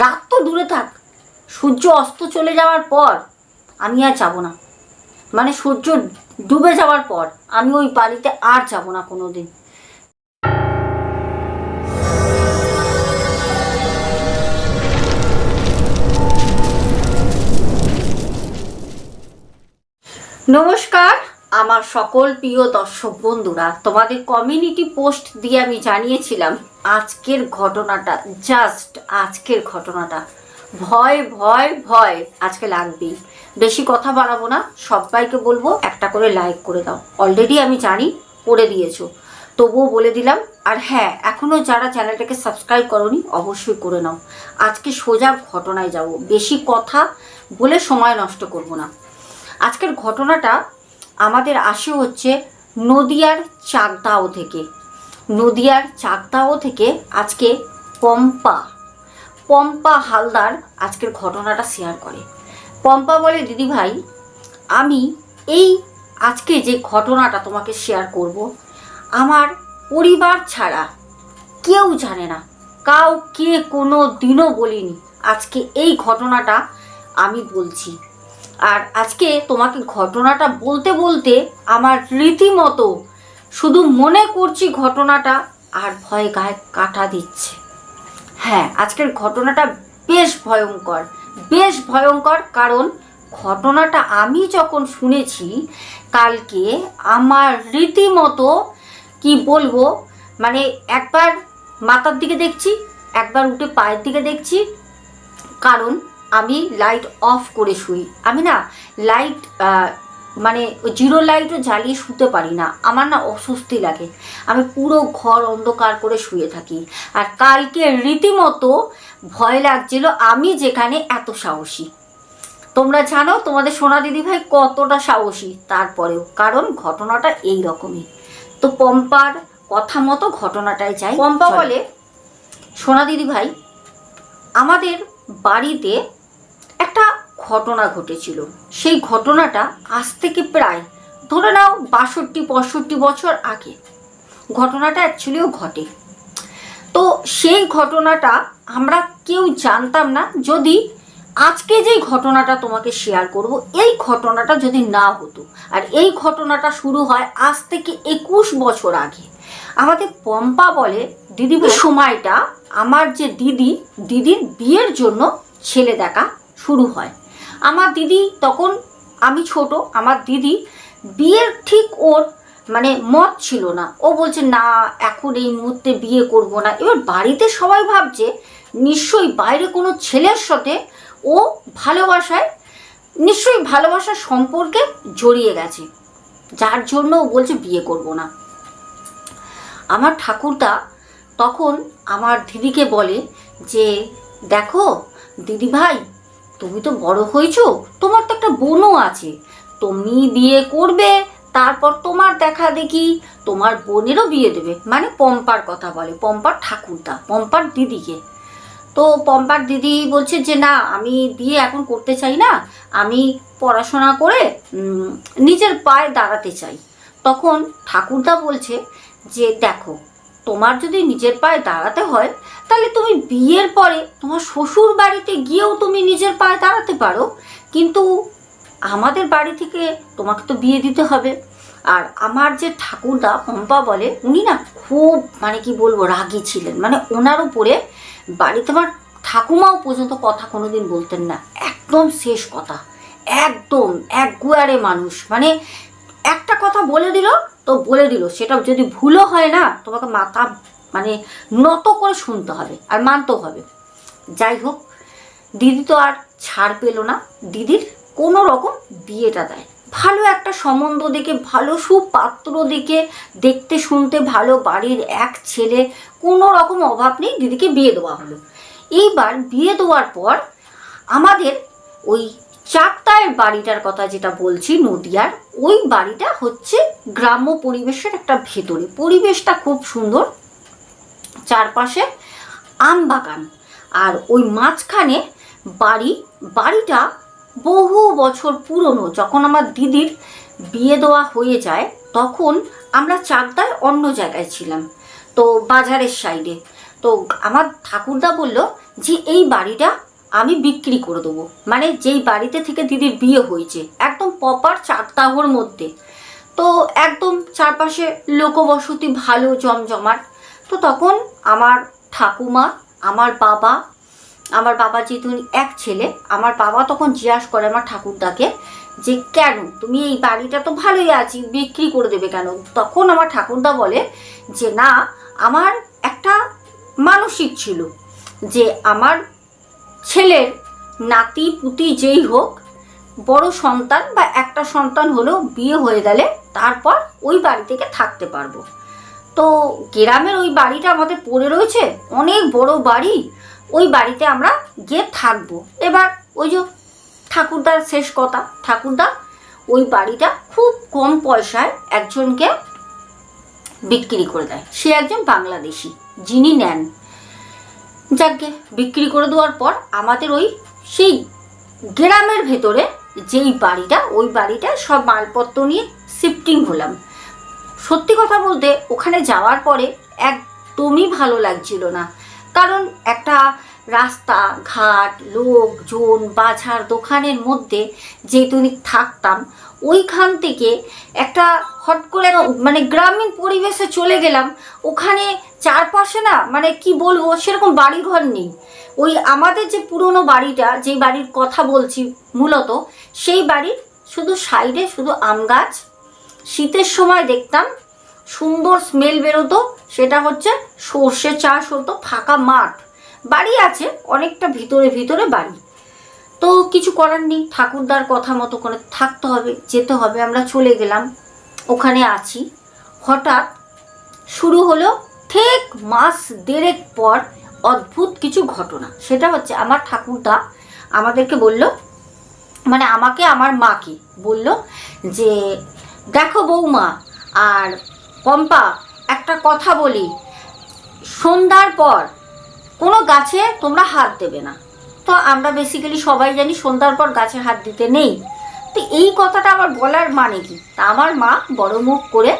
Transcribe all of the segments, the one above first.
রাত তো দূরে থাক। সূর্য অস্ত চলে যাওয়ার পর আমি আর যাব না। মানে সূর্য ডুবে যাওয়ার পর আমি ওই বাড়িতে আর যাব না কোনো দিন নমস্কার, আমার সকল প্রিয় দর্শক বন্ধুরা, তোমাদের কমিউনিটি পোস্ট দিয়ে আমি জানিয়েছিলাম আজকের ঘটনাটা জাস্ট আজকের ঘটনাটা। ভয় ভয় ভয় আজকে লাগবেই। বেশি কথা বাড়াবো না, সবাইকে বলব একটা করে লাইক করে দাও। অলরেডি আমি জানি, করে দিয়েছ। তবুও বলে দিলাম, আর হ্যাঁ এখনও যারা চ্যানেলটাকে সাবস্ক্রাইব করনি, অবশ্যই করে নাও। আজকে সোজা ঘটনায় যাব। বেশি কথা বলে সময় নষ্ট করব না। আজকের ঘটনাটা আমাদের আসে হচ্ছে নদিয়ার চাকদাও থেকে। নদিয়ার চাকদাও থেকে আজকে পম্পা। পম্পা হালদার আজকের ঘটনাটা শেয়ার করে। পম্পা বলে দিদিভাই আমি এই আজকে যে ঘটনাটা তোমাকে শেয়ার করব, আমার পরিবার ছাড়া কেউ জানে না। কাউকে কোনো দিনও বলিনি। আজকে এই ঘটনাটা আমি বলছি। আর আজকে তোমাকে ঘটনাটা বলতে বলতে আমার রীতিমতো শুধু মনে করছি ঘটনাটা, আর ভয় গায়ে কাটা দিচ্ছে। হ্যাঁ আজকের ঘটনাটা বেশ ভয়ঙ্কর বেশ ভয়ঙ্কর কারণ ঘটনাটা আমি যখন শুনেছি, কালকে আমার রীতিমতো, কি বলব মানে একবার মাথার দিকে দেখছি, একবার উঠে পায়ের দিকে দেখছি, কারণ আমি লাইট অফ করে শুই। আমি না লাইট মানে জিরো লাইটও জ্বালিয়ে শুতে পারি না। আমার না অস্বস্তি লাগে। আমি পুরো ঘর অন্ধকার করে শুয়ে থাকি। আর কালকে রীতিমতো ভয় লাগছিল আমি যেখানে এত সাহসী। তোমরা জানো তোমাদের সোনা দিদিভাই কতটা সাহসী তারপরেও। কারণ ঘটনাটা এই রকমই তো পম্পার কথা মতো ঘটনাটাই যাই। পম্পা বলে সোনা দিদিভাই আমাদের বাড়িতে একটা ঘটনা ঘটেছিল। সেই ঘটনাটা আজ থেকে প্রায়, ধরে নাও বাষট্টি পঁয়ষট্টি বছর আগে। ঘটনাটা অ্যাকচুয়ালিও ঘটে। তো সেই ঘটনাটা আমরা কেউ জানতাম না, যদি আজকে যে ঘটনাটা তোমাকে শেয়ার করব, এই ঘটনাটা যদি না হতো, আর এই ঘটনাটা শুরু হয় আজ থেকে একুশ বছর আগে। আমাদের পম্পা বলে দিদি সময়টা আমার যে দিদি, দিদির বিয়ের জন্য ছেলে দেখা শুরু হয়। আমার দিদি তখন আমি ছোট, আমার দিদি বিয়ের ঠিক ওর মানে মত ছিল না। ও বলছে, না, এখন এই মুহূর্তে বিয়ে করব না। এবার বাড়িতে সবাই ভাবছে, নিশ্চয়ই বাইরে কোনো ছেলের সাথে ও ভালোবাসায়, নিশ্চয়ই ভালোবাসার সম্পর্কে জড়িয়ে গেছে। যার জন্য ও বলছে, বিয়ে করব না। আমার ঠাকুরদা তখন আমার দিদিকে বলে যে, দেখো দিদি ভাই তুমি তো বড় হয়েছো, তোমার তো একটা বোনও আছে। তুমি বিয়ে করবে, তারপর তোমার দেখা দেখি, তোমার বোনেরও বিয়ে দেবে। মানে পম্পার কথা বলে, পম্পার ঠাকুরদা, পম্পার দিদিকে। তো পম্পার দিদি বলছে যে, না, আমি বিয়ে এখন করতে চাই না, আমি পড়াশোনা করে নিজের পায়ে দাঁড়াতে চাই। তখন ঠাকুরদা বলছে যে, দেখো তোমার যদি নিজের পায়ে দাঁড়াতে হয়, তাহলে তুমি বিয়ের পরে তোমার শ্বশুর বাড়িতে গিয়েও তুমি নিজের পায়ে দাঁড়াতে পারো। কিন্তু আমাদের বাড়ি থেকে তোমাকে তো বিয়ে দিতে হবে। আর আমার যে ঠাকুরদা পম্পা বলে, উনি না খুব মানে কি বলব, রাগী ছিলেন। মানে ওনার উপরে বাড়িতে আমার ঠাকুমাও পর্যন্ত কথা কোনোদিন বলতেন না। একদম শেষ কথা। একদম, একগুয়ারে মানুষ। মানে একটা কথা বলে দিল, তো বলে দিল। সেটা যদি ভুলও হয় না, তোমাকে মাথা মানে নত করে শুনতে হবে আর মানতেও হবে। যাই হোক, দিদি তো আর ছাড় পেল না। দিদির কোনো রকম বিয়েটা দেয়। ভালো একটা সম্বন্ধ দেখে, ভালো সুপাত্র দেখে, দেখতে শুনতে ভালো বাড়ির এক ছেলে, কোনো রকম অভাব নেই। দিদিকে বিয়ে দেওয়া হলো। এইবার বিয়ে দেওয়ার পর আমাদের ওই চাকতায়ের বাড়িটার কথা যেটা বলছি নদিয়ার, ওই বাড়িটা হচ্ছে গ্রাম্য পরিবেশের একটা ভেতরে। পরিবেশটা খুব সুন্দর, চারপাশে আম বাগান। আর ওই মাঝখানে বাড়ি, বাড়িটা বহু বছর পুরনো, যখন আমার দিদির বিয়ে দেওয়া হয়ে যায়, তখন আমরা চাকদায় অন্য জায়গায় ছিলাম, তো বাজারের সাইডে। তো আমার ঠাকুরদা বলল যে, এই বাড়িটা আমি বিক্রি করে দেবো। মানে যেই বাড়িতে থেকে দিদির বিয়ে হয়েছে, একদম প্রপার চারতাহর মধ্যে। তো একদম চারপাশে লোকবসতি ভালো জমজমাট। তো তখন আমার ঠাকুমা, আমার বাবা আমার বাবা যেহেতু এক ছেলে, আমার বাবা তখন জিজ্ঞাসা করে আমার ঠাকুরদাকে যে, কেন? তুমি এই বাড়িটা তো ভালোই আছি, বিক্রি করে দেবে কেন? তখন আমার ঠাকুরদা বলে যে, না, আমার একটা মানসিক ছিল যে, আমার ছেলের নাতি, পুতি যেই হোক, বড় সন্তান বা একটা সন্তান হলেও বিয়ে হয়ে গেলে তারপর ওই বাড়ি থেকে থাকতে পারব। তো গ্রামের ওই বাড়িটা আমাদের পড়ে রয়েছে, অনেক বড় বাড়ি, ওই বাড়িতে আমরা গিয়ে থাকব। এবার ওই যে ঠাকুরদার শেষ কথা, ঠাকুরদা ওই বাড়িটা খুব কম পয়সায় একজনকে বিক্রি করে দেয়। সে একজন বাংলাদেশি, যিনি নেন। যাকে বিক্রি করে দেওয়ার পর আমাদের ওই সেই গ্রামের ভেতরে যেই বাড়িটা, ওই বাড়িটা সব মালপত্র নিয়ে শিফটিং হলাম। সত্যি কথা বলতে ওখানে যাওয়ার পরে একদমই ভালো লাগছিল না। কারণ একটা রাস্তা, ঘাট, লোকজন, বাজার, দোকানের মধ্যে যেহেতু থাকতাম ওইখান থেকে একটা হট করে মানে গ্রামীণ পরিবেশে চলে গেলাম। ওখানে চারপাশে না মানে কি বলব, সেরকম বাড়িঘর নেই। ওই আমাদের যে পুরনো বাড়িটা, যেই বাড়ির কথা বলছি মূলত, সেই বাড়ির শুধু সাইডে শুধু আম গাছ। শীতের সময় দেখতাম সুন্দর স্মেল বেরোতো, সেটা হচ্ছে সর্ষে চাষ হতো, ফাঁকা মাঠ। বাড়ি আছে, অনেকটা ভিতরে ভিতরে বাড়ি। কিছু করার নেই। ঠাকুরদার কথা মতো করে থাকতে হবে, যেতে হবে। আমরা চলে গেলাম। ওখানে আছি। হঠাৎ শুরু হলো ঠিক মাস দেড়েক পর অদ্ভুত কিছু ঘটনা। সেটা হচ্ছে আমার ঠাকুরদা আমাদেরকে বলল মানে আমাকে আমার মাকে বলল যে, দেখো বৌমা, আর পম্পা, একটা কথা বলি। সন্ধ্যার পর কোনো গাছে তোমরা হাত দেবে না। তো আমরা বেসিক্যালি সবাই জানি সন্ধ্যার পর গাছে হাত দিতে নেই। তো এই কথাটা আমার বলার মানে কি? তা আমার মা বড় মুখ করে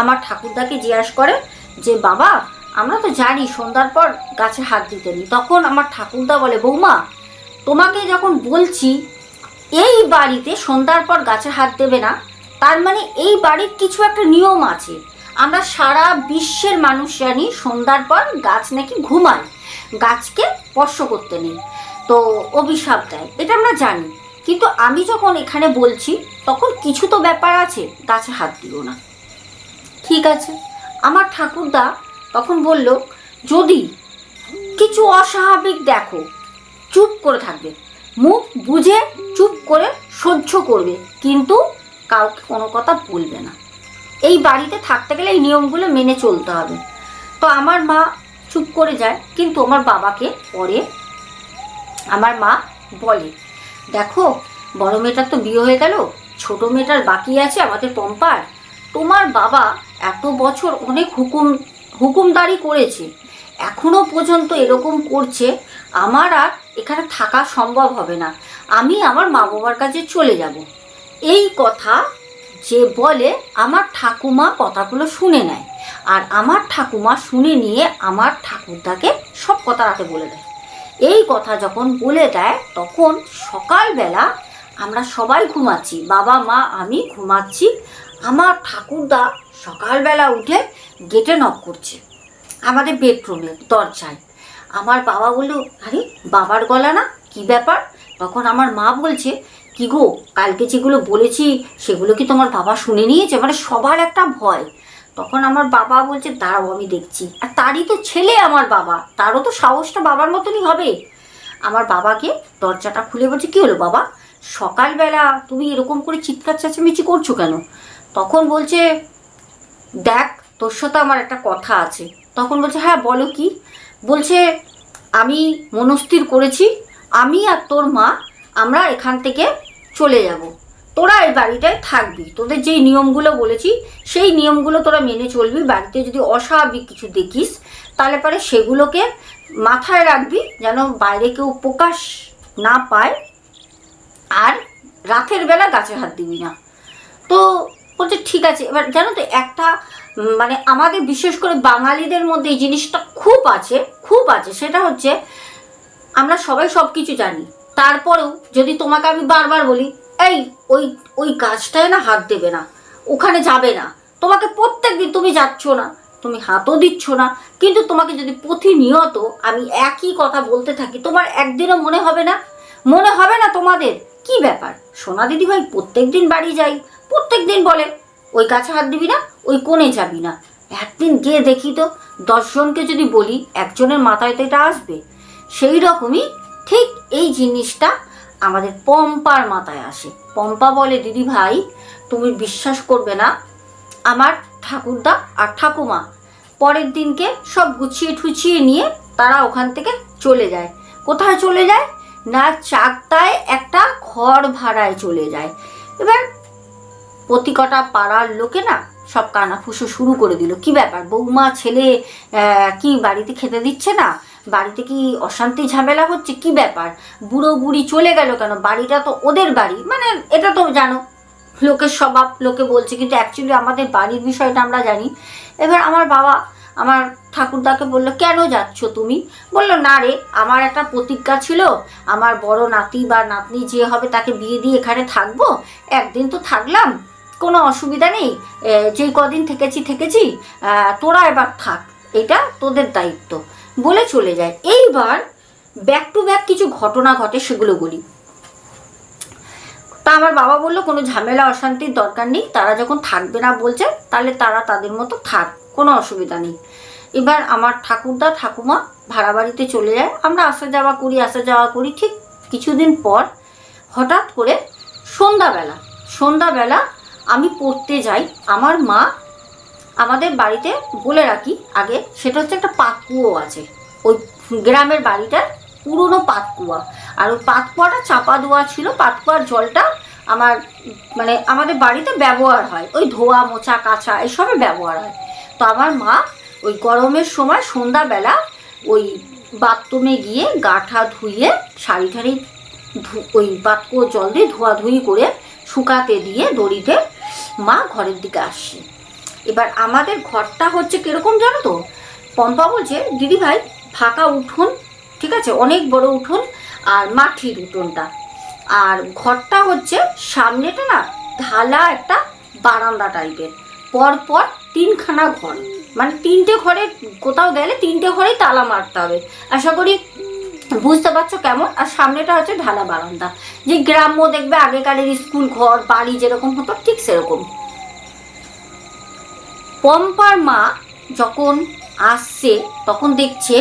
আমার ঠাকুরদাকে জিজ্ঞাসা করে যে, বাবা, আমরা তো জানি সন্ধ্যার পর গাছে হাত দিতে নেই। তখন আমার ঠাকুরদা বলে, বৌমা, তোমাকে যখন বলছি, এই বাড়িতে সন্ধ্যার পর গাছে হাত দেবে না, তার মানে এই বাড়ির কিছু একটা নিয়ম আছে। আমরা সারা বিশ্বের মানুষ জানি সন্ধ্যার পর গাছ নাকি ঘুমায়, গাছকে স্পর্শ করতে নেই। তো অভিশাপ দেয়, এটা আমরা জানি। কিন্তু আমি যখন এখানে বলছি, তখন কিছু তো ব্যাপার আছে, গাছে হাত দিও না। ঠিক আছে, আমার ঠাকুরদা তখন বলল, যদি কিছু অস্বাভাবিক দেখো, চুপ করে থাকবে। মুখ বুঝে চুপ করে সহ্য করবে, কিন্তু কাউকে কোনো কথা বলবে না। এই বাড়িতে থাকতে গেলে এই নিয়মগুলো মেনে চলতে হবে। তো আমার মা চুপ করে যায়, কিন্তু আমার বাবাকে পরে আমার মা বলে, দেখো, বড় মেয়েটার তো বিয়ে হয়ে গেল, ছোট মেয়েটার বাকি আছে আমাদের পম্পার। তোমার বাবা এত বছর অনেক হুকুম, হুকুমদারি করেছে। এখনও পর্যন্ত এরকম করছে, আমার আর এখানে থাকা সম্ভব হবে না। আমি আমার মা বাবার কাছে চলে যাব। এই কথা যে বলে আমার ঠাকুমা কথাগুলো শুনে নেয় আর আমার ঠাকুমা শুনে নিয়ে আমার ঠাকুরদাকে সব কথা রাতে বলে দেয়। এই কথা যখন বলে দেয়, তখন সকালবেলা আমরা সবাই ঘুমাচ্ছি, বাবা, মা, আমি ঘুমাচ্ছি। আমার ঠাকুরদা সকালবেলা উঠে গেটে নক করছে, আমাদের বেডরুমের দরজায়। আমার বাবা বলল, আরে, বাবার গলা না? কি ব্যাপার? তখন আমার মা বলছে কি গো? কালকে যেগুলো বলেছি, সেগুলো কি তোমার বাবা শুনে নিয়েছে? মানে সবার একটা ভয়। তখন আমার বাবা বলছে, দাঁড়াও, আমি দেখছি। আর তারই তো ছেলে আমার বাবা। তারও তো সাহসটা বাবার মতনই হবে। আমার বাবাকে দরজাটা খুলে বলছে, কি হলো বাবা? সকালবেলা তুমি এরকম করে চিৎকার চেঁচামেচি করছ কেন? তখন বলছে, দেখ, তোর সাথে আমার একটা কথা আছে। তখন বলছে হ্যাঁ বলো কি? বলছে, আমি মনস্থির করেছি। আমি আর তোর মা, আমরা এখান থেকে চলে যাব। তোরা এই বাড়িটায় থাকবি। তোদের যেই নিয়মগুলো বলেছি, সেই নিয়মগুলো তোরা মেনে চলবি। বাড়িতে যদি অস্বাভাবিক কিছু দেখিস, তাহলে পরে সেগুলোকে মাথায় রাখবি যেন বাইরে কেউ প্রকাশ না পায়। আর রাতের বেলা গাছে হাত দিবি না। তো বলছে, ঠিক আছে। এবার জানো তো, একটা মানে আমাদের বিশেষ করে বাঙালিদের মধ্যে এই জিনিসটা খুব আছে খুব আছে। সেটা হচ্ছে, আমরা সবাই সব কিছু জানি। তারপরেও যদি তোমাকে আমি বারবার বলি, এই, ওই ওই গাছটায় না হাত দেবে না, ওখানে যাবে না, তোমাকে প্রত্যেক দিন তুমি যাচ্ছ না, তুমি হাতও দিচ্ছ না, কিন্তু তোমাকে যদি প্রতিনিয়ত আমি একই কথা বলতে থাকি, তোমার একদিনও মনে হবে না, মনে হবে না তোমাদের, কি ব্যাপার? সোনা দিদি ভাই প্রত্যেক দিন বাড়ি যাই প্রত্যেক দিন বলে, ওই গাছে হাত দিবি না, ওই কোণে যাবি না। একদিন গিয়ে দেখি তো, দশজনকে যদি বলি, একজনের মাথায় তো এটা আসবে, সেই রকমই ঠিক এই জিনিসটা আমাদের পম্পার মাথায় আসে। পম্পা বলে, দিদি ভাই, তুমি বিশ্বাস করবে না, আমার ঠাকুরদা আর ঠাকুমা পরের দিনকে সব গুছিয়ে ঠুছিয়ে নিয়ে তারা ওখান থেকে চলে যায়। কোথায় চলে যায়? না চাকতায় একটা ঘর ভাড়ায় চলে যায়। এবার প্রতি কটা পাড়ার লোকে না সব কানাফুসো শুরু করে দিল। কি ব্যাপার? বৌমা, ছেলে কি বাড়িতে খেতে দিচ্ছে না? বাড়িতে কি অশান্তি ঝামেলা হচ্ছে? কি ব্যাপার? বুড়ো বুড়ি চলে গেল কেন? বাড়িটা তো ওদের বাড়ি। মানে এটা তো জানো, লোকের স্বভাব, লোকে বলছে, কিন্তু অ্যাকচুয়ালি আমাদের বাড়ির বিষয়টা আমরা জানি। এবার আমার বাবা আমার ঠাকুরদাকে বলল, কেন যাচ্ছ তুমি? বলল, না রে, আমার একটা প্রতিজ্ঞা ছিল। আমার বড় নাতি বা নাতনি যে হবে তাকে বিয়ে দিয়ে এখানে থাকব। একদিন তো থাকলাম, কোনো অসুবিধা নেই। যেই কদিন থেকেছি থেকেছি তোরা এবার থাক। এটা তোদের দায়িত্ব। বলে চলে যায়। এইবার ব্যাক টু ব্যাক কিছু ঘটনা ঘটে সেগুলো বলি। তা আমার বাবা বলল, কোনো ঝামেলা, অশান্তির দরকার নেই, তারা যখন থাকবে না বলছে, তাহলে তারা তাদের মতো থাক, কোনো অসুবিধা নেই। এবার আমার ঠাকুরদা, ঠাকুমা ভাড়া বাড়িতে চলে যায়। আমরা আসা যাওয়া করি, আসা যাওয়া করি, ঠিক কিছুদিন পর হঠাৎ করে সন্ধ্যাবেলা সন্ধ্যাবেলা আমি পড়তে যাই, আমার মা আমাদের বাড়িতে বলে রাখি আগে, সেটা হচ্ছে একটা পাতকুয়ো আছে। ওই গ্রামের বাড়িটার পুরনো পাতকুয়া। আর ওই পাতকুয়াটা চাপা দেওয়া ছিল, পাতকুয়ার জলটা আমার মানে আমাদের বাড়িতে ব্যবহার হয়। ওই ধোয়া মোচা কাচা এসবে ব্যবহার হয়। তো আমার মা ওই গরমের সময় সন্ধ্যাবেলা ওই বাথরুমে গিয়ে গাঠা ধুইয়ে শাড়ি ঠাড়ি ওই বাতকুয়ো জল দিয়ে ধোয়াধুয়ি করে শুকাতে দিয়ে দড়িতে মা ঘরের দিকে আসছে এবার আমাদের ঘরটা হচ্ছে কীরকম জানো তো? পম্পা বলছে দিদি ভাই ফাঁকা উঠোন, ঠিক আছে? অনেক বড় উঠোন আর মাটির উঠোনটা। আর ঘরটা হচ্ছে সামনেটা না ঢালা একটা বারান্দা টাইপের। পরপর তিনখানা ঘর। মানে তিনটে ঘরে কোথাও গেলে তিনটে ঘরেই তালা মারতে হবে। আশা করি বুঝতে পারছ কেমন? আর সামনেটা হচ্ছে ঢালা বারান্দা। যে গ্রাম্য দেখবে আগেকারের স্কুল ঘর, বাড়ি যেরকম হতো, ঠিক সেরকম। পম্পার মা যখন আসছে, তখন দেখছে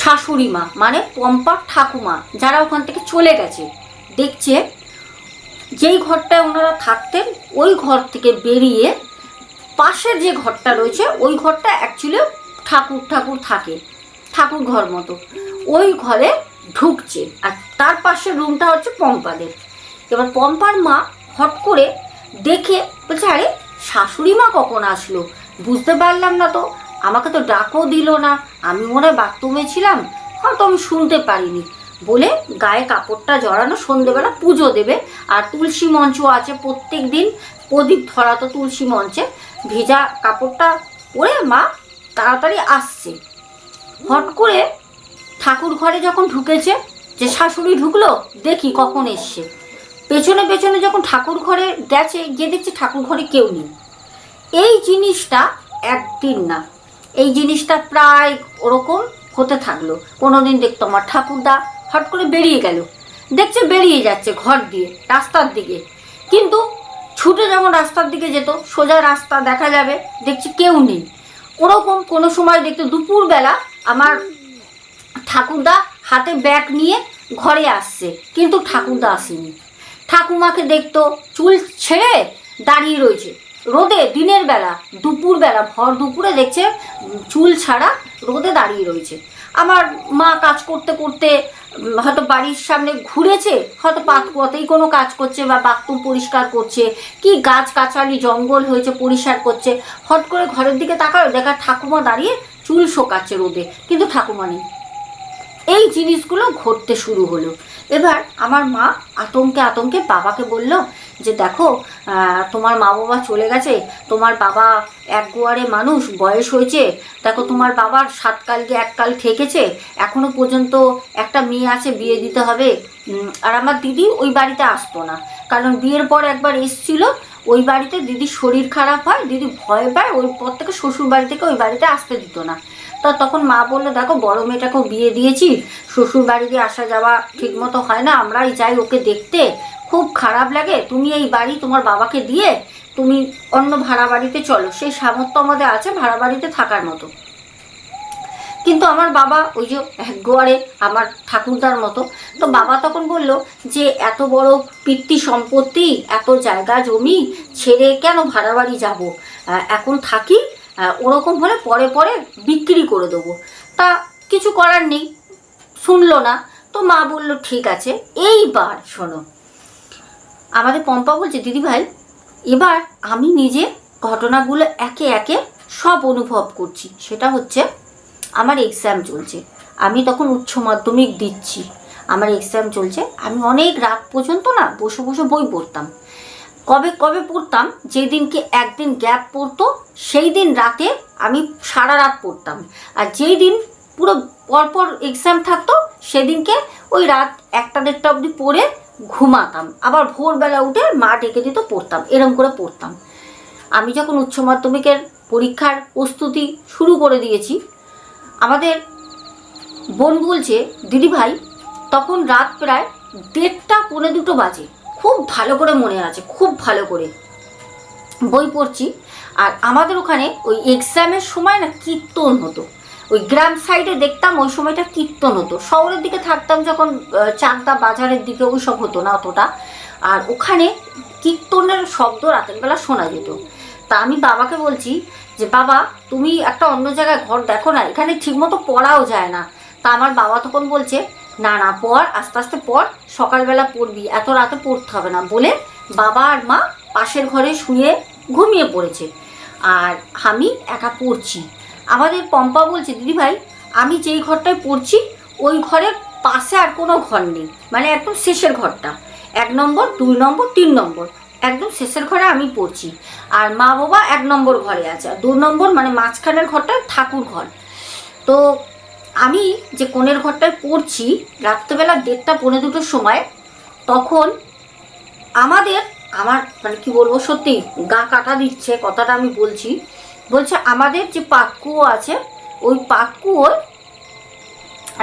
শাশুড়ি মা মানে পম্পার ঠাকুমা, যারা ওখান থেকে চলে গেছে। দেখছে যেই ঘরটায় ওনারা থাকতেন, ওই ঘর থেকে বেরিয়ে পাশের যে ঘরটা রয়েছে, ওই ঘরটা অ্যাকচুয়ালি ঠাকুর ঠাকুর থাকে, ঠাকুর ঘর মতো। ওই ঘরে ঢুকছে, আর তার পাশের রুমটা হচ্ছে পম্পাদের। এবার পম্পার মা হট করে দেখে বলছে, আরে শাশুড়ি মা কখন আসলো? বুঝতে পারলাম না তো। আমাকে তো ডাকও দিল না। আমি মনে হয় বাথরুমে ছিলাম। হয়তো আমি শুনতে পারিনি। বলে গায়ে কাপড়টা জড়ানো সন্ধেবেলা পুজো দেবে। আর তুলসী মঞ্চ আছে প্রত্যেক দিন প্রদীপ ধরা তো তুলসী মঞ্চে। ভেজা কাপড়টা পরে মা তাড়াতাড়ি আসছে। হট করে ঠাকুর ঘরে যখন ঢুকেছে, যে শাশুড়ি ঢুকলো, দেখি কখন এসছে। পেছনে পেছনে যখন ঠাকুর ঘরে গেছে, গিয়ে দেখছে ঠাকুর ঘরে কেউ নেই। এই জিনিসটা একদিন না। এই জিনিসটা প্রায় ওরকম হতে থাকল। কোনো দিন দেখতো আমার ঠাকুরদা হট করে বেরিয়ে গেল। দেখছে বেরিয়ে যাচ্ছে ঘর দিয়ে, রাস্তার দিকে। কিন্তু ছুটে যেমন রাস্তার দিকে যেত, সোজা রাস্তা দেখা যাবে, দেখছি কেউ নেই। ওরকম কোনো সময় দেখতো দুপুরবেলা আমার ঠাকুরদা হাতে ব্যাগ নিয়ে ঘরে আসছে, কিন্তু ঠাকুরদা আসেনি। ঠাকুমাকে দেখতো, চুল ছেড়ে দাঁড়িয়ে রয়েছে। রোদে দিনের বেলা দুপুর বেলা ভর দুপুরে দেখছে চুল ছাড়া রোদে দাঁড়িয়ে রয়েছে। আমার মা কাজ করতে করতে হয়তো বাড়ির সামনে ঘুরেছে, হয়তো পাতকুয়াতেই কোনো কাজ করছে বা বাথরুম পরিষ্কার করছে, কি গাছ গাছালি, জঙ্গল হয়েছে, পরিষ্কার করছে। হট করে ঘরের দিকে তাকালো, দেখা ঠাকুমা দাঁড়িয়ে চুল শোকাচ্ছে রোদে, কিন্তু ঠাকুমা নেই। এই জিনিসগুলো ঘটতে শুরু হলো। এবার আমার মা আতঙ্কে আতঙ্কে বাবাকে বলল যে দেখো তোমার মা বাবা চলে গেছে, তোমার বাবা এক গোয়ারে মানুষ, বয়স হয়েছে, দেখো তোমার বাবার সাত কাল গিয়ে এক কাল ঠেকেছে, এখনও পর্যন্ত একটা মেয়ে আছে, বিয়ে দিতে হবে। আর আমার দিদি ওই বাড়িতে আসতো না। কারণ বিয়ের পর একবার এসছিল, ওই বাড়িতে দিদির শরীর খারাপ হয়, দিদি ভয় পায়, ওই পর থেকে শ্বশুর বাড়ি থেকে ওই বাড়িতে আসতে দিত না। তো তখন মা বলল, দেখো, বড় মেয়েটাকেও বিয়ে দিয়েছি। শ্বশুর বাড়িতে আসা যাওয়া ঠিক মতো হয় না। আমরাই যাই ওকে দেখতে। খুব খারাপ লাগে। তুমি এই বাড়ি তোমার বাবাকে দিয়ে তুমি অন্য ভাড়া বাড়িতে চলো। সেই সামর্থ্য আমাদের আছে ভাড়া বাড়িতে থাকার মতো। কিন্তু আমার বাবা ওই যে গোয়ারে আমার ঠাকুরদার মতো। তো বাবা তখন বলল যে, এত বড় পিতৃ সম্পত্তি, এত জায়গা জমি, ছেড়ে কেন ভাড়া বাড়ি যাব? এখন থাকি ওরকম হলে পরে পরে বিক্রি করে দেবো। তা কিছু করার নেই, শুনলো না, তো মা বলল, ঠিক আছে, এইবার শোনো। আমাদের পম্পা বলছে, দিদি ভাই, এবার আমি নিজে ঘটনাগুলো একে একে সব অনুভব করছি। সেটা হচ্ছে, আমার এক্সাম চলছে। আমি তখন উচ্চ মাধ্যমিক দিচ্ছি। আমার এক্সাম চলছে। আমি অনেক রাত পর্যন্ত না বসে বসে বই পড়তাম। কবে কবে পড়তাম? যেদিনকে একদিন গ্যাপ পড়তো সেই দিন রাতে আমি সারা রাত পড়তাম। আর যেই দিন পুরো পরপর এক্সাম থাকতো, সেদিনকে ওই রাত একটা দেড়টা অবধি পড়ে ঘুমাতাম। আবার ভোরবেলা উঠে মা ডেকে দিত পড়তাম, এরম করে পড়তাম। আমি যখন উচ্চ মাধ্যমিকের পরীক্ষার প্রস্তুতি শুরু করে দিয়েছি, আমাদের বোন বলছে, দিদিভাই, তখন রাত প্রায় দেড়টা পৌনে দুটো বাজে। খুব ভালো করে মনে আছে, খুব ভালো করে। বই পড়ছি, আর আমাদের ওখানে ওই এক্সামের সময় না কীর্তন হতো। ওই গ্রাম সাইডে দেখতাম ওই সময়টা কীর্তন হতো। শহরের দিকে থাকতাম যখন চাকদা বাজারের দিকে ওই সব হতো না অতটা। আর ওখানে কীর্তনের শব্দ রাতের বেলা শোনা যেত। তা আমি বাবাকে বলছি যে, বাবা, তুমি একটা অন্য জায়গায় ঘর দেখো না, এখানে ঠিকমতো পড়াও যায় না। তা আমার বাবা তখন বলছে না না পড় আস্তে আস্তে পড় সকালবেলা পড়বি, এত রাতে পড়তে হবে না, বলে বাবা আর মা পাশের ঘরে শুয়ে ঘুমিয়ে পড়েছে। আর আমি একা পড়ছি। আমাদের পম্পা বলছে, দিদিভাই, আমি যেই ঘরটায় পড়ছি, ওই ঘরের পাশে আর কোনো ঘর নেই। মানে একদম শেষের ঘরটা। এক নম্বর, দুই নম্বর, তিন নম্বর। একদম শেষের ঘরে আমি পড়ছি। আর মা বাবা এক নম্বর ঘরে আছে। আর দু নম্বর মানে মাঝখানের ঘরটা ঠাকুর ঘর। তো আমি যে কোণের ঘরটায় পড়ছি রাত্রেবেলা দেড়টা পৌনে দুটোর সময়, তখন আমাদের আমার মানে কি বলব সত্যি গা কাটা দিচ্ছে, কথাটা আমি বলছি। বলছে আমাদের যে পাক্কুয়ো আছে, ওই পাক্কুয়োর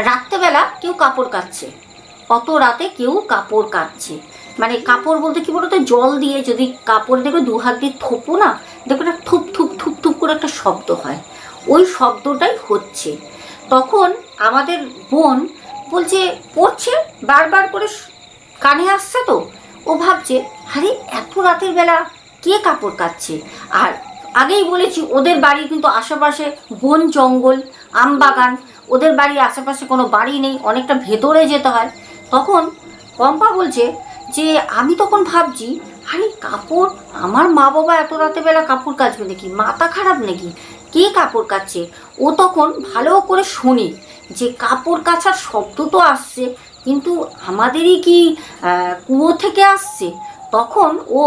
রাত্রেবেলা কেউ কাপড় কাচ্ছে অত রাতে কেউ কাপড় কাচ্ছে মানে কাপড় বলতে কি বলতো, জল দিয়ে যদি কাপড় দেখবে দু হাত দিয়ে থোপো না, দেখবে না থুপ থুপ থুপ থুপ করে একটা শব্দ হয়। ওই শব্দটাই হচ্ছে। তখন আমাদের বোন বলছে, পড়ছে? বারবার করে কানে আসছে তো। ও ভাবছে, আরে, এত রাতের বেলা কে কাপড় কাচ্ছে? আর আগেই বলেছি, ওদের বাড়ি কিন্তু আশেপাশে বন জঙ্গল, আম বাগান, ওদের বাড়ির আশেপাশে কোনো বাড়ি নেই, অনেকটা ভেতরে যেতে হয়। তখন পম্পা বলছে যে, আমি তখন ভাবছি, আরে, কাপড়, আমার মা বাবা এত রাতে বেলা কাপড় কাচবে নাকি? মাথা খারাপ নাকি? কে কাপড় কাচ্ছে ও তখন ভালো করে শোনে যে কাপড় কাচার শব্দ তো আসছে, কিন্তু আমাদেরই কি কুয়ো থেকে আসছে? তখন ও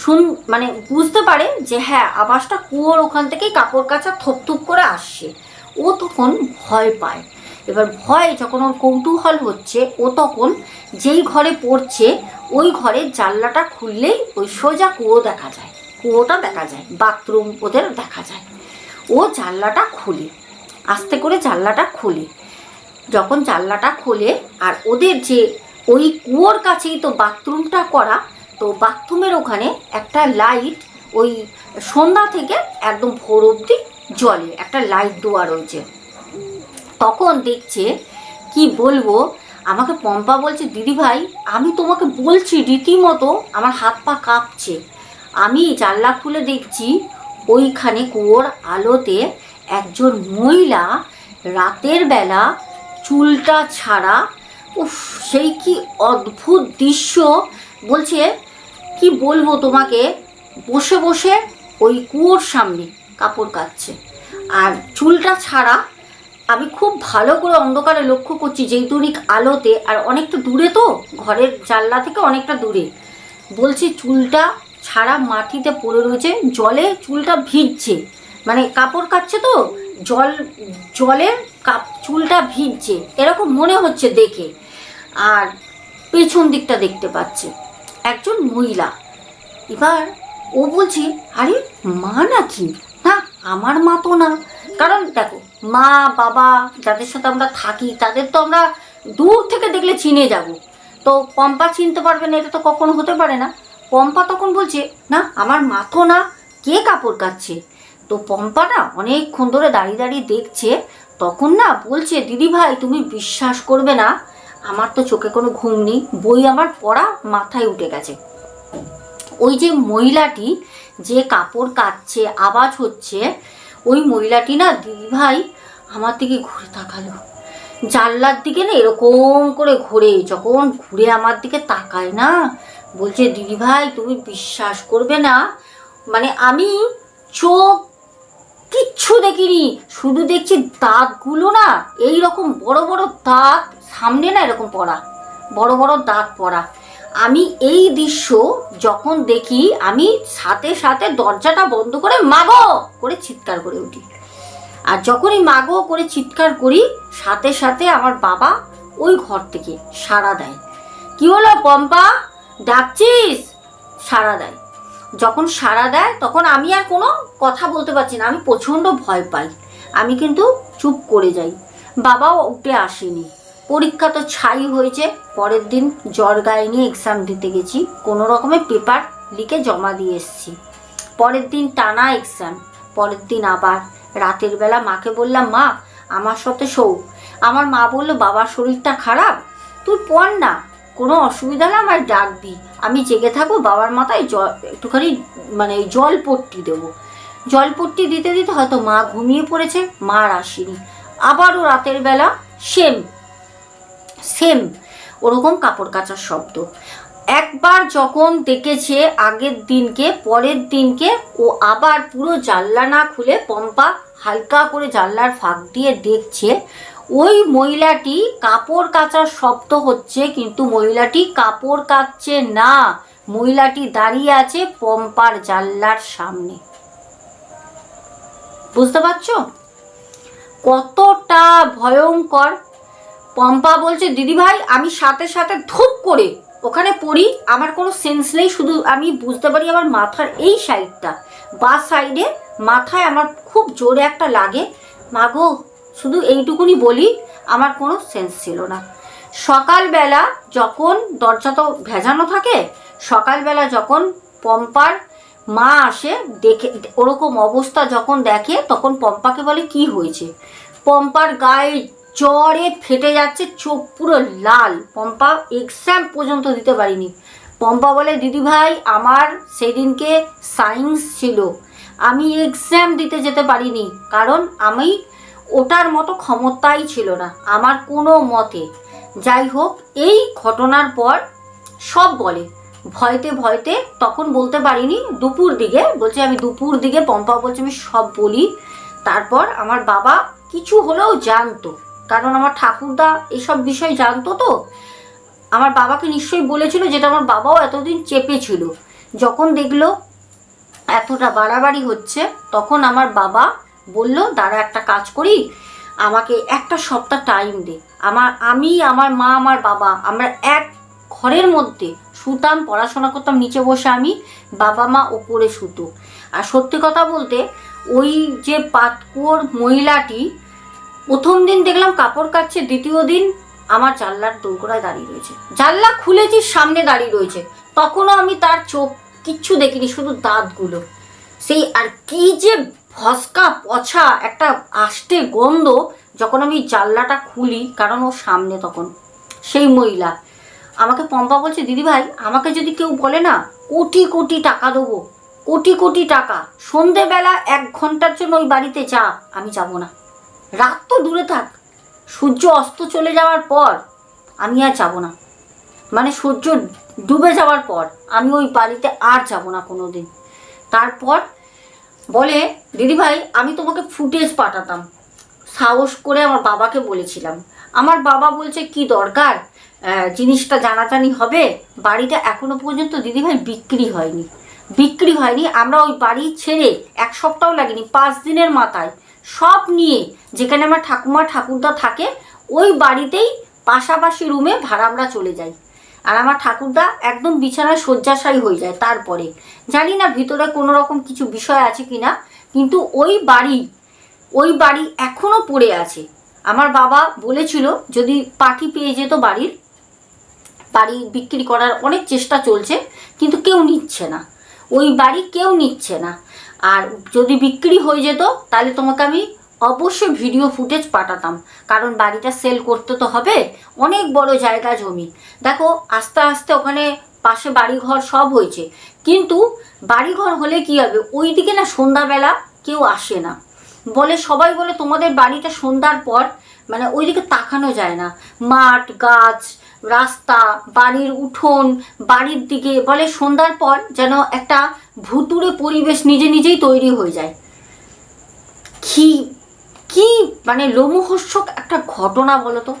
শুন মানে বুঝতে পারে যে হ্যাঁ আওয়াজটা কুয়োর ওখান থেকেই কাপড় কাচা থপ থপ করে আসছে। ও তখন ভয় পায়। এবার ভয় যখন ওর কৌতূহল হচ্ছে, ও তখন যেই ঘরে পড়ছে, ওই ঘরের জানলাটা খুললেই ওই সোজা কুয়ো দেখা যায়। কুয়োটা দেখা যায়, বাথরুম ওদের দেখা যায়। ও জানলাটা খুলে, আস্তে করে জানলাটা খুলে। যখন জানলাটা খোলে আর ওদের যে ওই কুয়োর কাছেই তো বাথরুমটা করা, তো বাথরুমের ওখানে একটা লাইট ওই সন্ধ্যা থেকে একদম ভোর অবধি জলে একটা লাইট দেওয়া রয়েছে। তখন দেখছে, কি বলব, আমাকে পম্পা বলছে, দিদি ভাই, আমি তোমাকে বলছি রীতিমতো আমার হাত পা কাঁপছে। আমি জানলা খুলে দেখছি ওইখানে কুয়োর আলোতে একজন মহিলা রাতের বেলা চুলটা ছাড়া, উফ, সেই কি অদ্ভুত দৃশ্য। বলছে, কি বলব তোমাকে? বসে বসে ওই কুয়োর সামনে কাপড় কাচ্ছে। আর চুলটা ছাড়া আমি খুব ভালো করে অন্ধকারে লক্ষ্য করছি যেইটুনিক আলোতে, আর অনেকটা দূরে তো, ঘরের জানলা থেকে অনেকটা দূরে। বলছি, চুলটা ছাড়া মাটিতে পড়ে রয়েছে, জলে চুলটা ভিজছে। মানে কাপড় কাচ্ছে তো, জল, জলে কাপ, চুলটা ভিজছে। এরকম মনে হচ্ছে দেখে। আর পেছন দিকটা দেখতে পাচ্ছে। একজন মহিলা। এবার ও বলছে, আরে, মা নাকি? না, আমার মা তো না। কারণ দেখো, মা, বাবা যাদের সাথে আমরা থাকি, তাদের তো আমরা দূর থেকে দেখলে চিনে যাব। তো পম্পা চিনতে পারবে না, এটা তো কখনো হতে পারে না। পম্পা তখন বলছে, না, আমার মাথো না, কে কাপড় কাচ্ছে? তো পম্পা না অনেকক্ষণ ধরে দাঁড়িয়ে দাঁড়িয়ে দেখছে, তখন না বলছে, দিদি ভাই, তুমি বিশ্বাস করবে না, আমার তো চোখে কোনো ঘুম নেই, বই আমার পড়া মাথায় উঠে গেছে। ওই যে মহিলাটি যে কাপড় কাচ্ছে, আওয়াজ হচ্ছে, ওই মহিলাটি না দিদিভাই আমার দিকে ঘুরে তাকালো। জানলার দিকে না এরকম করে ঘুরে, যখন ঘুরে আমার দিকে তাকায় না বলছে দিদিভাই তুমি বিশ্বাস করবে না? মানে আমি চোখ কিচ্ছু দেখিনি, শুধু দেখছি দাঁতগুলো না এই রকম বড় বড় দাঁত, সামনে না এরকম পড়া, বড় বড় দাঁত পড়া। আমি এই দৃশ্য যখন দেখি, আমি সাথে সাথে দরজাটা বন্ধ করে মাগো করে চিৎকার করে উঠি। আর যখনই মাগো করে চিৎকার করি, সাথে সাথে আমার বাবা ওই ঘর থেকে সাড়া দেয়। কি হলো পম্পা? ডাকছিস? সাড়া দেয়। যখন সাড়া দেয়, তখন আমি আর কোনো কথা বলতে পারছি না। আমি প্রচণ্ড ভয় পাই। আমি কিন্তু চুপ করে যাই। বাবাও উঠে আসেনি। পরীক্ষা তো ছাই হয়েছে। পরের দিন জ্বর গায়ে এক্সাম দিতে গেছি। কোনো রকমের পেপার লিখে জমা দিয়ে এসেছি। পরের দিন টানা এক্সাম পরের দিন আবার। রাতের বেলা মাকে বললাম, মা, আমার সাথে শৌ। আমার মা বলল, বাবার শরীরটা খারাপ? তুই পড় না। কোনো অসুবিধা না, আমার ডাকবি আমি জেগে থাকব, বাবার মাথায় জল একটুখানি মানে জল পট্টি দেবো। জল পট্টি দিতে দিতে হয়তো মা ঘুমিয়ে পড়েছে, মা আসেনি। আবারও রাতের বেলা সেম সেম ওরকম কাপড় কাচার শব্দ। একবার যখন দেখেছে আগের দিনকে, পরের দিনকে, ও আবার পুরো জানলা না খুলে পম্পা হালকা করে জানলার ফাঁক দিয়ে দেখছে ওই মহিলাটি কাপড় কাচার শব্দ হচ্ছে, কিন্তু মহিলাটি কাপড় কাচ্ছে না। মহিলাটি দাঁড়িয়ে আছে পম্পার জানলার সামনে। বুঝতে পারছ? কতটা ভয়ঙ্কর। পম্পা বলছে দিদিভাই আমি সাথে সাথে ধূপ করে ওখানে পড়ি। আমার কোনো সেন্স নেই, শুধু আমি বুঝতে পারি আমার মাথার এই সাইডটা বা সাইডে মাথায় আমার খুব জোরে একটা লাগে। মাগো শুধু এইটুকুনি বলি, আমার কোনো সেন্স ছিল না। সকালবেলা যখন দরজা তো ভেজানো থাকে, সকালবেলা যখন পম্পার মা আসে, দেখে, ওরকম অবস্থা যখন দেখে, তখন পম্পাকে বলে, কি হয়েছে? পম্পার গায়ে জ্বরে ফেটে যাচ্ছে, চোখ পুরো লাল। পম্পা এক্সাম পর্যন্ত দিতে পারিনি। পম্পা বলে দিদিভাই আমার সেদিনকে সায়েন্স ছিল। আমি এক্সাম দিতে যেতে পারিনি। কারণ আমি ওটার মতো ক্ষমতাই ছিল না, আমার কোনো মতে। যাই হোক, এই ঘটনার পর সব বলে। ভয়তে ভয়তে তখন বলতে পারিনি, দুপুর দিকে, বলছে আমি দুপুর দিকে পম্পা বলছে আমি সব বলি। তারপর আমার বাবা কিছু হলেও জানতো, কারণ আমার ঠাকুরদা এসব বিষয় জানতো তো। আমার বাবাকে নিশ্চয়ই বলেছিল যেটা আমার বাবাও এতদিন চেপেছিল। যখন দেখল এতটা বাড়াবাড়ি হচ্ছে, তখন আমার বাবা বলল, দাঁড়া একটা কাজ করি, আমাকে একটা সপ্তাহ টাইম দে। আমার, আমি, আমার মা, আমার বাবা, আমরা এক ঘরের মধ্যে শুতাম, পড়াশোনা করতাম, নিচে বসে আমি বাবা, মা ওপরে শুতো। আর সত্যি কথা বলতে, ওই যে পাতকুয়োর মহিলাটি, প্রথম দিন দেখলাম কাপড় কাচ্ছে দ্বিতীয় দিন আমার জানলার দোরগোড়ায় দাঁড়িয়ে রয়েছে। জানলা খুলেছি, সামনে দাঁড়িয়ে রয়েছে। তখনও আমি তার চোখ কিচ্ছু দেখিনি, শুধু দাঁতগুলো। সেই আর কি যে ফসকা পছা একটা আষ্টে গন্ধ যখন আমি জানলাটা খুলি, কারণ ও সামনে তখন, সেই মহিলা। আমাকে পম্পা বলছে দিদিভাই আমাকে যদি কেউ বলে না, কোটি কোটি টাকা দেবো, কোটি কোটি টাকা, সন্ধেবেলা এক ঘণ্টার জন্য ওই বাড়িতে যা, আমি যাব না। রাত তো দূরে থাক, সূর্য অস্ত চলে যাওয়ার পর আমি আর যাব না। মানে সূর্য ডুবে যাওয়ার পর আমি ওই বাড়িতে আর যাব না কোনো দিন তারপর বলে দিদিভাই আমি তোমাকে ফুটেজ পাঠাতাম। সাহস করে আমার বাবাকে বলেছিলাম। আমার বাবা বলছে, কি দরকার? জিনিসটা জানাজানি হবে। বাড়িটা এখনও পর্যন্ত দিদিভাই বিক্রি হয়নি। বিক্রি হয়নি। আমরা ওই বাড়ি ছেড়ে এক সপ্তাহ লাগেনি, পাঁচ দিনের মাথায়। সব নিয়ে যেখানে আমার ঠাকুমা, ঠাকুরদা থাকে, ওই বাড়িতেই পাশাপাশি রুমে ভাড়া আমরা চলে যাই। আর আমার ঠাকুরদা একদম বিছানায় শয্যাশায়ী হয়ে যায় তারপরে। জানি না ভিতরে কোনো রকম কিছু বিষয় আছে কি না কিন্তু ওই বাড়ি ওই বাড়ি এখনও পড়ে আছে। আমার বাবা বলেছিল যদি পাখি পেয়ে যেত বাড়ির, বাড়ি বিক্রি করার অনেক চেষ্টা চলছে, কিন্তু কেউ নিচ্ছে না। ওই বাড়ি কেউ নিচ্ছে না। আর যদি বিক্রি হয়ে যেত, তাহলে তোমাকে আমি অবশ্যই ভিডিও ফুটেজ পাঠাতাম। কারণ বাড়িটা সেল করতে তো হবে, অনেক বড় জায়গা জমি। দেখো, আস্তে আস্তে ওখানে পাশে বাড়িঘর সব হয়েছে। কিন্তু বাড়িঘর হলে কি হবে? ওই দিকে না সন্ধ্যাবেলা কেউ আসে না। বলে সবাই বলে, তোমাদের বাড়িটা সন্ধ্যার পর মানে ওইদিকে তাকানো যায় না। মাঠ, গাছ, রাস্তা, বাড়ির উঠোন, বাড়ির দিকে বলে সন্ধ্যার পর যেন একটা ভুতুড়ে পরিবেশ নিজে নিজেই তৈরি হয়ে যায়। কি কি মানে লোমহর্ষক একটা ঘটনা বলো তো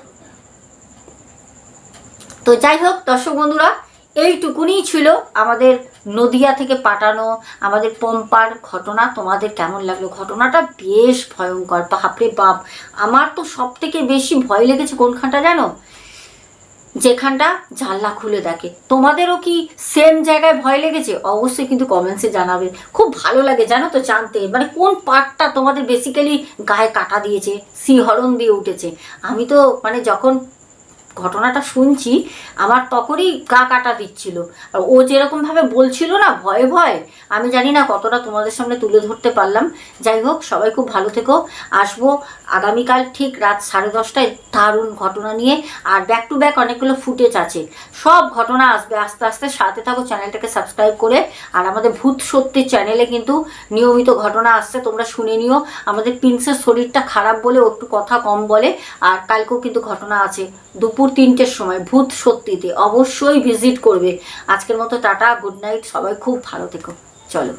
তো যাই হোক, দর্শক বন্ধুরা, এইটুকুনি ছিল আমাদের নদিয়া থেকে পাঠানো, আমাদের পম্পার ঘটনা। তোমাদের কেমন লাগল? ঘটনাটা বেশ ভয়ঙ্কর। বাপরে বাপ! আমার তো সব থেকে বেশি ভয় লেগেছে কোনখানটা জানো? যেখানটা জানলা খুলে দেখে। তোমাদেরও কি সেম জায়গায় ভয় লেগেছে? অবশ্যই কিন্তু কমেন্টসে জানাবে। খুব ভালো লাগে, জানো তো, জানতে। মানে কোন পার্টটা তোমাদের বেসিক্যালি গায়ে কাটা দিয়েছে? শিহরণ দিয়ে উঠেছে। আমি তো মানে যখন ঘটনাটা শুনছি, আমার তখনই গা কাটা দিচ্ছিল। আর ও যেরকমভাবে বলছিল না, ভয়ে ভয়ে, আমি জানি না কতটা তোমাদের সামনে তুলে ধরতে পারলাম। যাই হোক, সবাই খুব ভালো থেকো। আসব আগামীকাল ঠিক রাত সাড়ে দশটায় দারুণ ঘটনা নিয়ে। আর ব্যাক টু ব্যাক অনেকগুলো ফুটেজ আছে। সব ঘটনা আসবে, আস্তে আস্তে সাথে থাকো, চ্যানেলটাকে সাবস্ক্রাইব করে। আর আমাদের ভূত সত্যি চ্যানেলে কিন্তু নিয়মিত ঘটনা আসছে, তোমরা শুনে নিও। আমাদের প্রিন্সের শরীরটা খারাপ বলে একটু কথা কম বলে। আর কালকেও কিন্তু ঘটনা আছে। দুপুর তিনটের সময় ভূত সত্যিতে অবশ্যই ভিজিট করবে। আজকের মতো টাটা, গুড নাইট, সবাই খুব ভালো থেকো। চলো।